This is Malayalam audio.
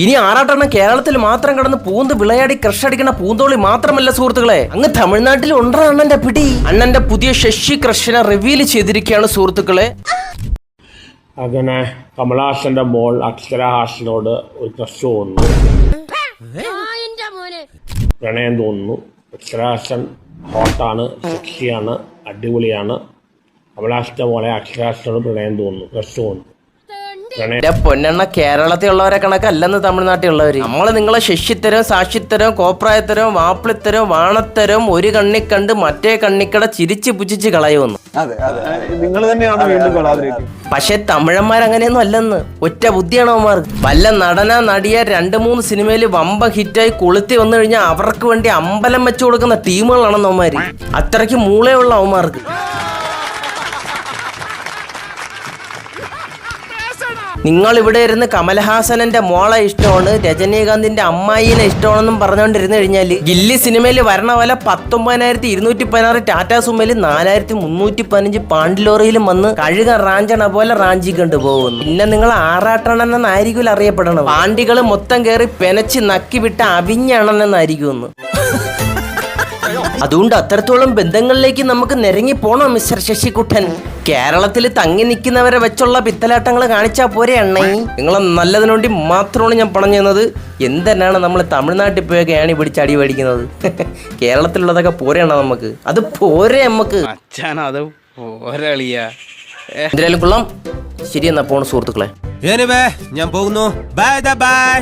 ഇനി ആറാട്ടെണ്ണം കേരളത്തിൽ മാത്രം കടന്ന് പൂന്ത് വിളയാടി ക്രഷ് അടിക്കുന്ന പൂന്തോളി മാത്രമല്ല സുഹൃത്തുക്കളെ. അങ്ങ് തമിഴ്നാട്ടിൽ ഉണ്ടാ അണ്ണന്റെ പിടി. അണ്ണന്റെ പുതിയ ശശി കൃഷ്ണനെ റിവീൽ ചെയ്തിരിക്കുകയാണ് സുഹൃത്തുക്കളെ. അങ്ങനെ കമലഹാസന്റെ മോൾ അക്ഷരഹാസനോട് ഒരു ക്രഷ് തോന്നുന്നു. പ്രണയം തോന്നുന്നു. അക്ഷരഹാസൻ ഹോട്ടാണ് സെക്സിയാണ് അടിപൊളിയാണ്. കമലഹാസന്റെ മോളെ അക്ഷരഹാസനോട് പ്രണയം തോന്നുന്നു. ക്രഷ് തോന്നുന്നു. എന്റെ പൊന്നെണ്ണ കേരളത്തിൽ ഉള്ളവരെ കണക്കല്ലെന്ന് തമിഴ്നാട്ടിലുള്ളവര്. നമ്മൾ നിങ്ങളെ ശശിത്തരം സാക്ഷിത്തരം കോപ്രായത്തരം വാപ്പിളിത്തരം വാണത്തരം ഒരു കണ്ണി കണ്ട് മറ്റേ കണ്ണിക്കട ചിരിച്ച് പുച്ഛിച്ച് കളയുമെന്ന് അതെ അതെ. നിങ്ങൾ തന്നെയാണ് വീണ്ടും പക്ഷെ തമിഴന്മാർ അങ്ങനെയൊന്നും അല്ലെന്ന്. ഒറ്റ ബുദ്ധിയാണ് അവന്മാർ. വല്ല നടന നടിയ രണ്ട് മൂന്ന് സിനിമയിൽ വമ്പ ഹിറ്റായി കൊളുത്തി വന്നു കഴിഞ്ഞാൽ അവർക്ക് വേണ്ടി അമ്പലം വെച്ചു കൊടുക്കുന്ന ടീമുകളാണെന്ന് അവന്മാര്. അത്രയ്ക്ക് മൂളയുള്ള അവന്മാർക്ക്. നിങ്ങൾ ഇവിടെ ഇരുന്ന് കമൽഹാസനന്റെ മോളെ ഇഷ്ടമാണ് രജനീകാന്തിന്റെ അമ്മായിനെ ഇഷ്ടമാണെന്നും പറഞ്ഞുകൊണ്ടിരുന്നു കഴിഞ്ഞാൽ ഗില്ലി സിനിമയിൽ വരണ പോലെ പത്തൊമ്പതിനായിരത്തി ഇരുന്നൂറ്റി പതിനാറ് ടാറ്റാ സുമയിൽ നാലായിരത്തി മുന്നൂറ്റി പതിനഞ്ച് പാണ്ടിലോറിയിലും വന്ന് കഴുക റാഞ്ചണ പോലെ റാഞ്ചി കണ്ടുപോകുന്നു പിന്നെ നിങ്ങൾ ആറാട്ടണെന്നായിരിക്കും അറിയപ്പെടണം പാണ്ടികൾ മൊത്തം കയറി പെനച്ച് നക്കി വിട്ട അവിഞ്ഞണനെന്നായിരിക്കും അതുകൊണ്ട് അത്രത്തോളം ബന്ധങ്ങളിലേക്ക് നമുക്ക് നിരങ്ങി പോണോ മിസ്റ്റർ ശശികുട്ടൻ? കേരളത്തിൽ തങ്ങി നിൽക്കുന്നവരെ വെച്ചുള്ള പിത്തലാട്ടങ്ങൾ കാണിച്ചാൽ പോരെ എണ്ണേ നിങ്ങളെ നല്ലതിനു വേണ്ടി മാത്രമാണ് ഞാൻ പണം ചെയ്യുന്നത്. എന്തെന്നാണ് നമ്മൾ തമിഴ്നാട്ടിൽ പോയൊക്കെയാണ് പിടിച്ച് അടി മേടിക്കുന്നത്? കേരളത്തിലുള്ളതൊക്കെ പോരെയാണ് നമുക്ക്. അത് പോരെ നമുക്ക്. പോരളിയാ എന്തായാലും കൊള്ളാം. ശരി എന്നാ പോണ സുഹൃത്തുക്കളെ. ഞാൻ പോകുന്നു. Bye bye